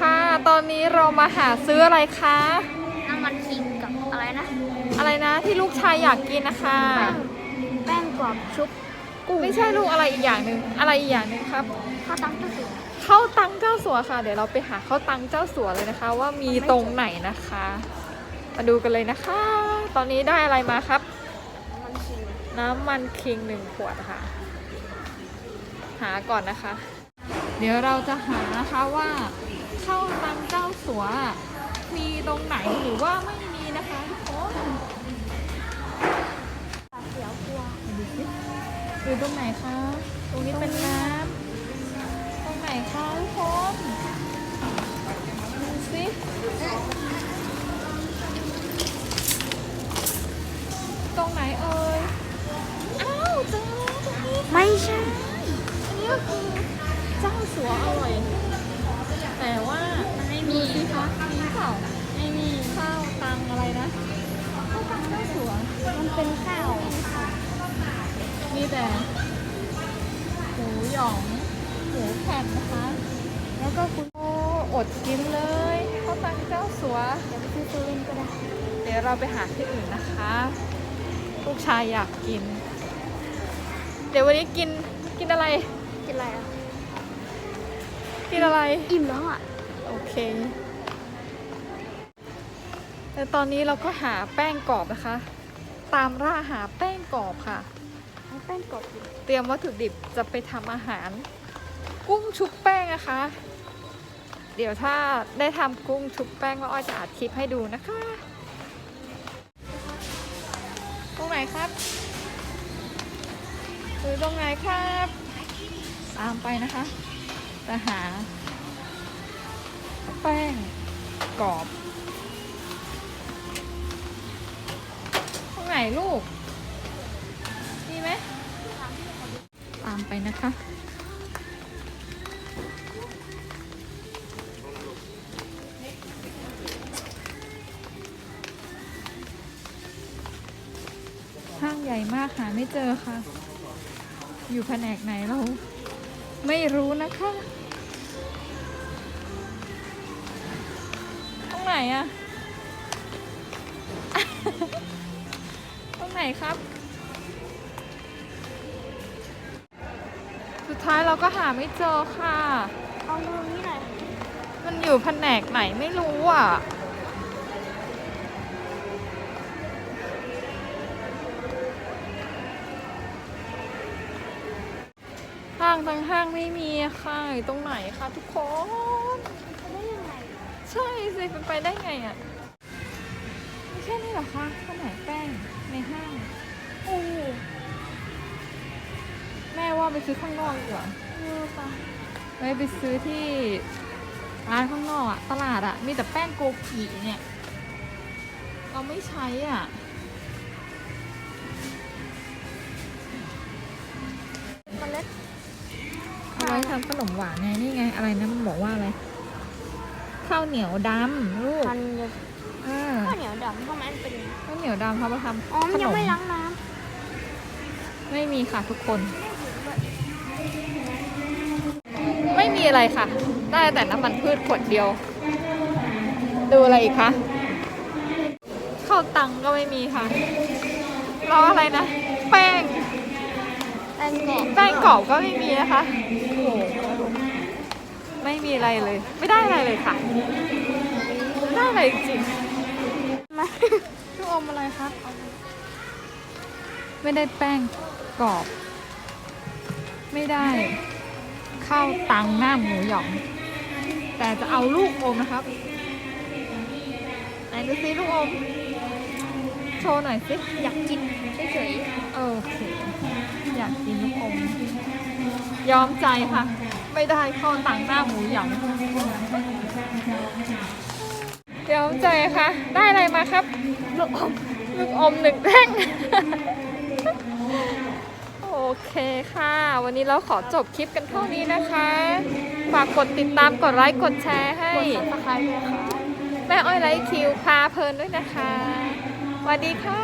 ค่ะ ตอนนี้เรามาหาซื้ออะไรคะ น้ำมันคิงกับอะไรนะ อะไรนะที่ลูกชายอยากกินนะคะ แป้งกรอบชุบกุ้งไม่ใช่ลูกอะไรอีกอย่างหนึ่งอะไรอีกอย่างหนึ่งครับข้าวตังกระสุนข้าวตังเจ้าสัวค่ะ เดี๋ยวเราไปหาข้าวตังเจ้าสัวเลยนะคะ ว่ามีตรงไหนนะคะ มาดูกันเลยนะคะ ตอนนี้ได้อะไรมาครับ น้ำมันคิงน้ำมันคิงหนึ่งขวดค่ะ หาก่อนนะคะ เดี๋ยวเราจะหานะคะว่าข้าวตังเจ้าสัวมีตรงไหนหรือว่าไม่มีนะคะทุกคนปลาเขียวกลัวดูสิดูตรงไหนคะ ตรงนี้เป็นน้ำตรงไหนคะทุกคนดูสิตรงไหนเอ่ย อ้าวเจอแล้วตรงนี้ ไม่ใช่ ก็คือเจ้าสัวอร่อย แต่ว่าไม่มีสิคะมีเปล่าไม่มีข้าวตังอะไรนะข้าวตังเจ้าสัวมันเป็นข้าวมีแต่หมูหยองหมูแผ่นนะคะ แล้วก็คุณโออดกินเลยข้าวตังเจ้าสัวเดี๋ยวไปซื้อซูรินทร์ก็ได้เดี๋ยวเราไปหาที่อื่นนะคะลูกชายอยากกิน เดี๋ยววันนี้กินกินอะไร กินอะไรอะ กินอะไร อิ่มแล้วอะ โอเค แต่ตอนนี้เราก็หาแป้งกรอบนะคะ ตามล่าหาแป้งกรอบค่ะเอาแป้งกรอบดิเตรียมวัตถุดิบจะไปทำอาหาร กุ้งชุบแป้งนะคะ เดี๋ยวถ้าได้ทำกุ้งชุบแป้งก็อ้อยจะอัดคลิปให้ดูนะคะตรงไหนครับหรือตรงไหนครับ ตามไปนะคะจะหา แป้งกรอบตรงไหนลูกมีไหมตามไปนะคะห้างใหญ่มากหาไม่เจอค่ะ อยู่แผนกไหนเรา ไม่รู้นะคะ ตรงไหนอะตรงไหนครับ สุดท้ายเราก็หาไม่เจอค่ะ เอาตรงนี้หน่อยมันอยู่แผนกไหนไม่รู้อะางทั้งห้างไม่มีอะค่ะอยู่ตรงไหนคะทุกคนจะได้ยังไงใช่สิเป็นไปได้ไงอะไม่ใช่นี่เหรอคะแผนกแป้งในห้างโอ้โหแม่ว่าไปซื้อข้างนอกดีกว่าเออปะไม่ไปซื้อที่ร้านข้างนอกอะตลาดอะมีแต่แป้งโกกีเนี่ย เราไม่ใช้อะาไว้ทำขนมหวานไงนี่ไง อะไรนะมันบอกว่าอะไรข้าวเหนียวดำลูกมันจะอ่าข้าวเหนียวดำทำไมมันเป็นอย่างนี้ข้าวเหนียวดำเขามาทอ๋อำมัขนนยังมไม่ล้างน้ไม่มีค่ะทุกคนำไม่มีอะไรค่ะ ได้แต่น้ำมันพืชขวดเดียว ดูอะไรอีกคะข้าวตังก็ไม่มีค่ะรออะไรนะ แป้ง แป้งกรอบแป้งกรอบก็ไม่มีนะคะโอ้โหไม่มีอะไรเลย ไม่ได้อะไรเลยค่ะ ไม่ได้อะไรจริงมาๆลูกอมอะไรครับไม่ได้แป้งกรอบ ไม่ได้ ข้าวตังหน้าหมูหยอง แต่จะเอาลูกอมนะครับไหนดูซิลูกอม โชว์หน่อยสิอยากกินเฉยโอเคอยากกินลูกอม ยอมใจค่ะ ไม่ได้ข้าวตังหน้าหมูหยองเดี๋ยอมใจค่ะ ได้อะไรมาครับ ลูกอม ลูกอมหนึ่งแท่ง โอเคค่ะ วันนี้เราขอจบคลิปกันเท่านี้นะคะ ฝากกดติดตาม กดไลค์ กดแชร์ให้ แม่อ้อยไลค์คิวพาเพลินด้วยนะคะสวัสดีค่ะ